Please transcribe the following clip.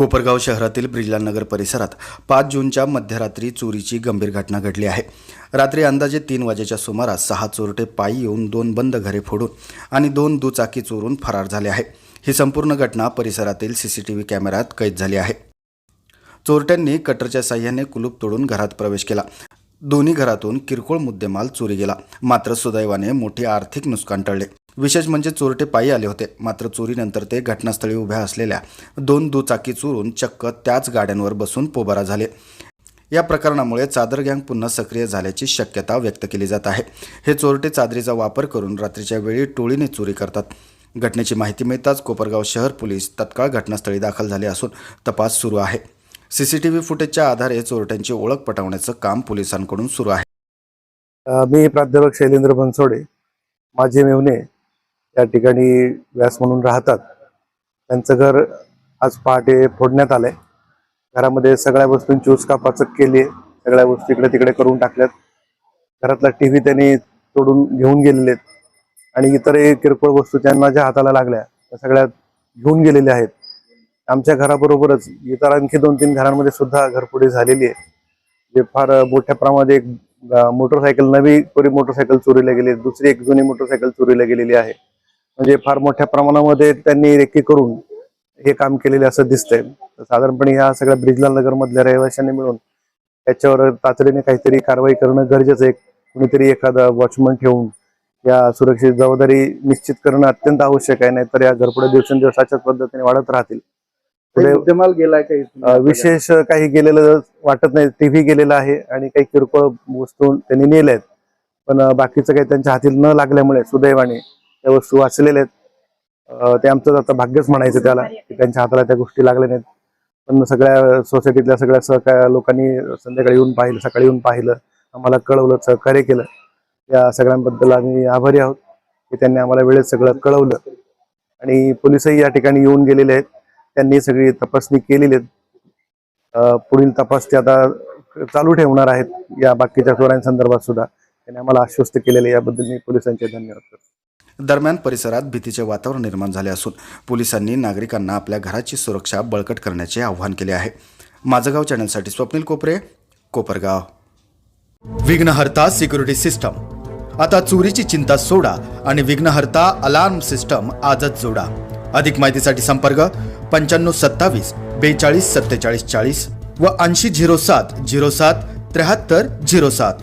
कोपरगाव शहरातील ब्रिजला नगर परिसरात पाच जूनच्या मध्यरात्री चोरीची गंभीर घटना घडली आहे. रात्री अंदाजे तीन वाजेच्या सुमारास सहा चोरटे पायी येऊन दोन बंद घरे फोडून आणि दोन दुचाकी चोरून फरार झाले आहे. ही संपूर्ण घटना परिसरातील सीसीटीव्ही कॅमेऱ्यात कैद झाली आहे. चोरट्यांनी कटरच्या साह्याने कुलूप तोडून घरात प्रवेश केला. दोन्ही घरातून किरकोळ मुद्देमाल चोरी गेला. मात्र सुदैवाने मोठे आर्थिक नुकसान टळले. विशेष म्हणजे चोरटे पायी आले होते. मात्र चोरीनंतर ते घटनास्थळी उभ्या असलेल्या दोन दुचाकी चोरून चक्क त्याच गाड्यांवर बसून पोबारा झाले. या प्रकरणामुळे चादर गँग पुन्हा सक्रिय झाल्याची शक्यता व्यक्त केली जात आहे. हे चोरटे चादरीचा वापर करून रात्रीच्या वेळी टोळीने चोरी करतात. घटनेची माहिती मिळताच कोपरगाव शहर पोलीस तत्काळ घटनास्थळी दाखल झाले असून तपास सुरू आहे. सी सी टी व्ही फुटेजच्या आधारे चोरट्यांची ओळख पटवण्याचं काम पोलिसांकडून सुरू आहे. मी प्राध्यापक शैलेंद्र बनसोडे. माझे मेवणे त्या ठिकाणी व्यास म्हणून राहतात. त्यांचं घर आज पहाटे फोडण्यात आलंय. घरामध्ये सगळ्या वस्तूंची उचकापाचक केली आहे. सगळ्या वस्तू इकडे तिकडे करून टाकल्यात. घरातला टीव्ही त्यांनी तोडून घेऊन गेलेले आहेत. आणि इतरही किरकोळ वस्तू त्यांना ज्या हाताला लागल्या त्या सगळ्या घेऊन गेलेल्या आहेत. आमच्या घराबरोबरच इतर आणखी दोन तीन घरांमध्ये सुद्धा घरफोडी झालेली आहे. जे फार मोठ्या प्रमाणात एक मोटरसायकल नवी कोरी मोटरसायकल चोरीला गेली दुसरी एक जुनी मोटरसायकल चोरीला गेलेली आहे. म्हणजे फार मोठ्या प्रमाणामध्ये त्यांनी रेकी करून हे काम केलेले असं दिसतंय. साधारणपणे ह्या सगळ्या ब्रिजलाल नगर मधल्या रहिवाशांनी मिळून त्याच्यावर तातडीने काहीतरी कारवाई करणं गरजेचं आहे. कुणीतरी एखादा वॉचमन ठेवून या सुरक्षेची जबाबदारी निश्चित करणं अत्यंत आवश्यक आहे नाहीतर या घरपुढे दिवसेंदिवस अशाच पद्धतीने वाढत राहतील. मुद्देमाल गेलाय काही विशेष काही गेलेलं वाटत नाही. टीव्ही गेलेला आहे आणि काही किरकोळ वस्तू त्यांनी नेल्या आहेत पण बाकीचं काही त्यांच्या हाती न लागल्यामुळे सुदैवाने त्या वस्तू वाचलेल्या आहेत. ते आमचं आता भाग्यच म्हणायचं त्याला की त्यांच्या हाताला त्या गोष्टी लागल्या नाहीत पण सगळ्या सोसायटीतल्या सगळ्या सहकार लोकांनी संध्याकाळी येऊन पाहिलं सकाळी येऊन पाहिलं. आम्हाला कळवलं सहकार्य केलं. या सगळ्यांबद्दल आम्ही आभारी आहोत की त्यांनी आम्हाला वेळेत सगळं कळवलं. आणि पोलिसही या ठिकाणी येऊन गेलेले आहेत. त्यांनी सगळी तपासणी केलेली आहेत. पुढील तपास ते आता चालू ठेवणार आहेत. या बाकीच्या चोऱ्यांसंदर्भात सुद्धा त्यांनी आम्हाला आश्वस्त केलेले याबद्दल मी पोलिसांचे धन्यवाद करतो. दरम्यान परिसरात भीतीचे वातावरण निर्माण झाले असून पोलिसांनी नागरिकांना आपल्या घराची सुरक्षा बळकट करण्याचे आवाहन केले आहे. माझगाव चॅनलसाठी स्वप्नील कोपरे कोपरगाव. विघ्नहर्ता सिक्युरिटी सिस्टम. आता चोरीची चिंता सोडा आणि विघ्नहर्ता अलार्म सिस्टम आजच जोडा. अधिक माहितीसाठी संपर्क पंच्याण्णव सत्तावीस बेचाळीस सत्तेचाळीस चाळीस व ऐंशी झिरो सात झिरो सात त्र्याहत्तर झिरो सात.